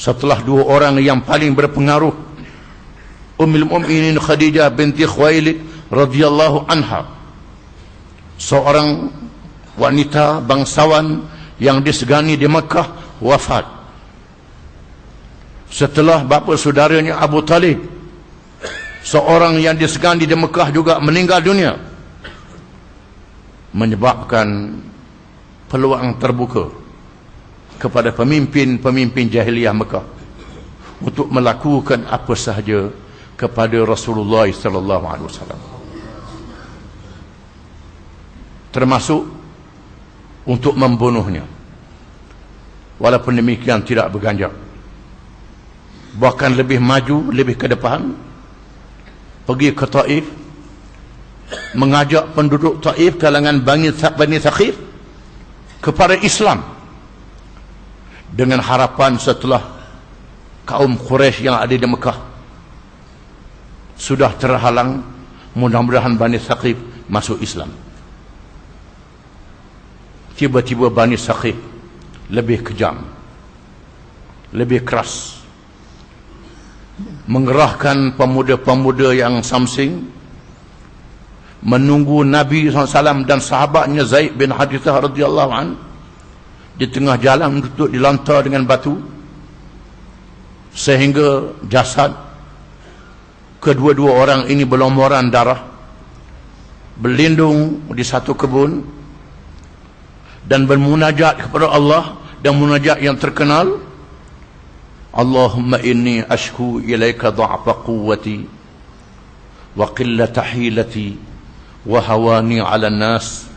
setelah dua orang yang paling berpengaruh Ummul Mukminin Khadijah binti Khuwailid radhiyallahu anha seorang wanita bangsawan yang disegani di Mekah wafat. Setelah bapa saudaranya Abu Talib seorang yang disegani di Mekah juga meninggal dunia menyebabkan peluang terbuka kepada pemimpin-pemimpin jahiliyah Mekah untuk melakukan apa sahaja kepada Rasulullah sallallahu alaihi wasallam. Termasuk untuk membunuhnya. Walaupun demikian tidak berganjak bahkan lebih maju lebih ke depan pergi ke Taif mengajak penduduk Taif kalangan Bani Thaqif kepada Islam dengan harapan setelah kaum Quraisy yang ada di Mekah sudah terhalang mudah-mudahan Bani Saqif masuk Islam. Tiba-tiba Bani Saqif lebih kejam lebih keras mengerahkan pemuda-pemuda yang samsing menunggu Nabi SAW dan sahabatnya Zaid bin Hadithah radhiyallahu anhu di tengah jalan duduk dilantar dengan batu sehingga jasad kedua-dua orang ini berlumuran darah berlindung di satu kebun dan bermunajat kepada Allah dan munajat yang terkenal Allahumma inni ashku ilaika dha'fa quwwati wa qillata hilati wa hawani 'ala an-nas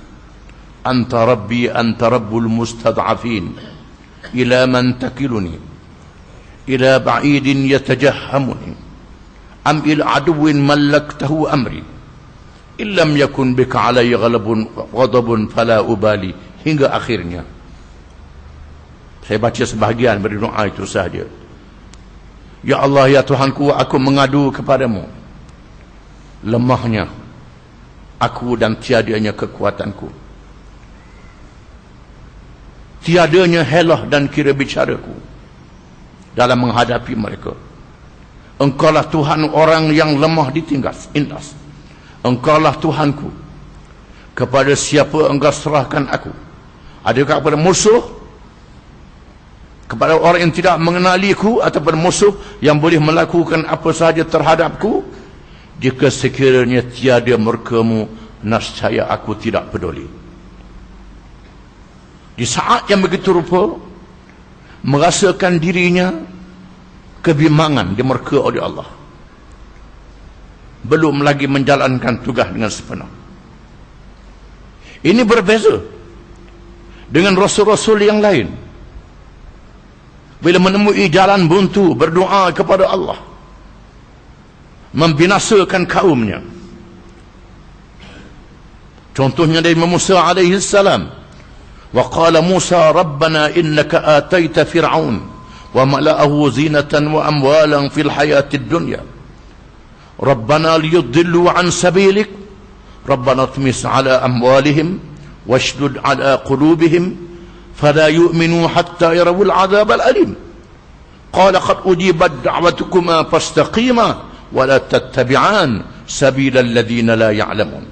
أنت ربي أنت رب المستضعفين إلى من تكلني إلى بعيد يتجهمني أم إلى عدو ملكته أمري إن لم يكن بك علي غلب غضب فلا أبالي hingga akhirnya saya baca sebahagian dari doa itu sahaja Ya Allah ya Tuhanku aku mengadu kepadamu lemahnya aku dan tiadanya kekuatanku tiadanya helah dan kira bicaraku dalam menghadapi mereka. Engkaulah Tuhan orang yang lemah ditinggas indas engkaulah Tuhanku. Kepada siapa engkau serahkan aku? Adakah kepada musuh? Kepada orang yang tidak mengenaliku ataupun musuh yang boleh melakukan apa sahaja terhadapku? Jika sekiranya tiada merekamu nascaya aku tidak peduli di saat yang begitu rupa merasakan dirinya kebimbangan dimerka oleh Allah. Belum lagi menjalankan tugas dengan sepenuh. Ini berbeza dengan rasul-rasul yang lain. Bila menemui jalan buntu berdoa kepada Allah membinasakan kaumnya. Contohnya dari Musa alaihi salam وقال موسى ربنا إنك آتيت فرعون وملأه زينة وأموالا في الحياة الدنيا. ربنا ليضلوا عن سبيلك. ربنا اطمس على أموالهم واشدد على قلوبهم فلا يؤمنوا حتى يروا العذاب الأليم. قال قد أجيبت دعوتكما فاستقيما ولا تتبعان سبيل الذين لا يعلمون.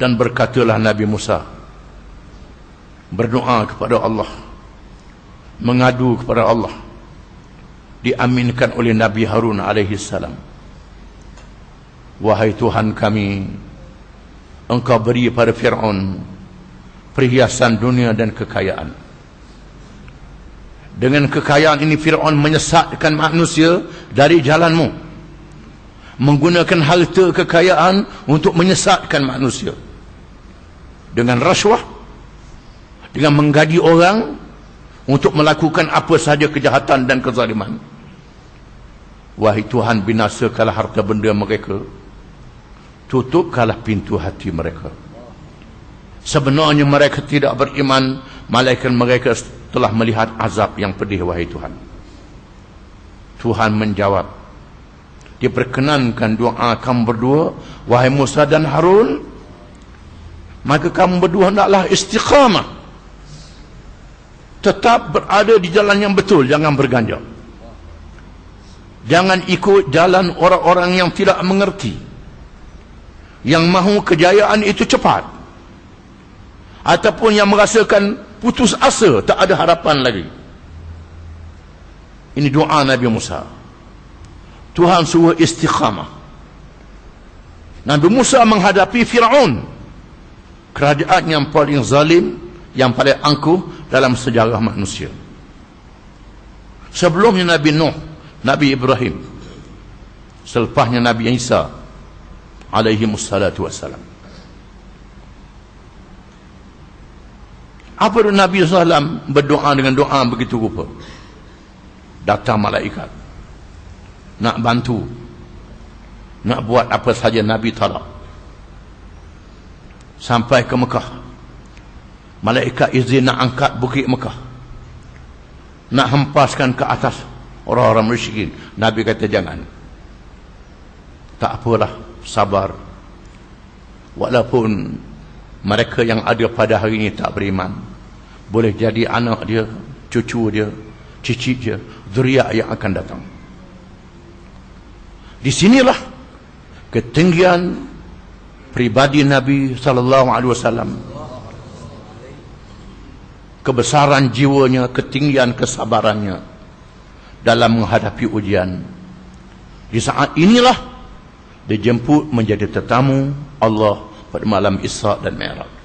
Dan berkatalah Nabi Musa berdoa kepada Allah mengadu kepada Allah diaminkan oleh Nabi Harun alaihi salam. Wahai Tuhan kami engkau beri pada Fir'aun perhiasan dunia dan kekayaan. Dengan kekayaan ini Fir'aun menyesatkan manusia dari jalanmu menggunakan harta kekayaan untuk menyesatkan manusia. Dengan rasuah dengan menggaji orang untuk melakukan apa sahaja kejahatan dan kezaliman. Wahai Tuhan binasakanlah harta benda mereka. Tutupkanlah pintu hati mereka. Sebenarnya mereka tidak beriman, malaikat mereka telah melihat azab yang pedih wahai Tuhan. Tuhan menjawab. Diperkenankan doa kamu berdua, wahai Musa dan Harun, maka kamu berdua hendaklah istiqamah tetap berada di jalan yang betul jangan berganjak jangan ikut jalan orang-orang yang tidak mengerti. Yang mahu kejayaan itu cepat. Ataupun yang merasakan putus asa tak ada harapan lagi. Ini doa Nabi Musa. Tuhan suruh istiqamah. Nabi Musa menghadapi Fir'aun. Kerajaan yang paling zalim yang paling angkuh dalam sejarah manusia. Sebelumnya Nabi Nuh, Nabi Ibrahim, selepasnya Nabi Isa alaihi wassalatu wassalam. Apa Nabi SAW berdoa dengan doa begitu rupa? Datang malaikat. Nak bantu. Nak buat apa saja Nabi talak. Sampai ke Mekah malaikat izin nak angkat bukit Mekah. Nak hempaskan ke atas orang-orang musyrikin. Nabi kata jangan. Tak apalah sabar. Walaupun mereka yang ada pada hari ini tak beriman boleh jadi anak dia cucu dia cicit dia zuriat yang akan datang. Di sinilah ketinggian pribadi Nabi sallallahu alaihi wasallam kebesaran jiwanya, ketinggian kesabarannya dalam menghadapi ujian. Di saat inilah dijemput menjadi tetamu Allah pada malam Isra dan Mi'raj.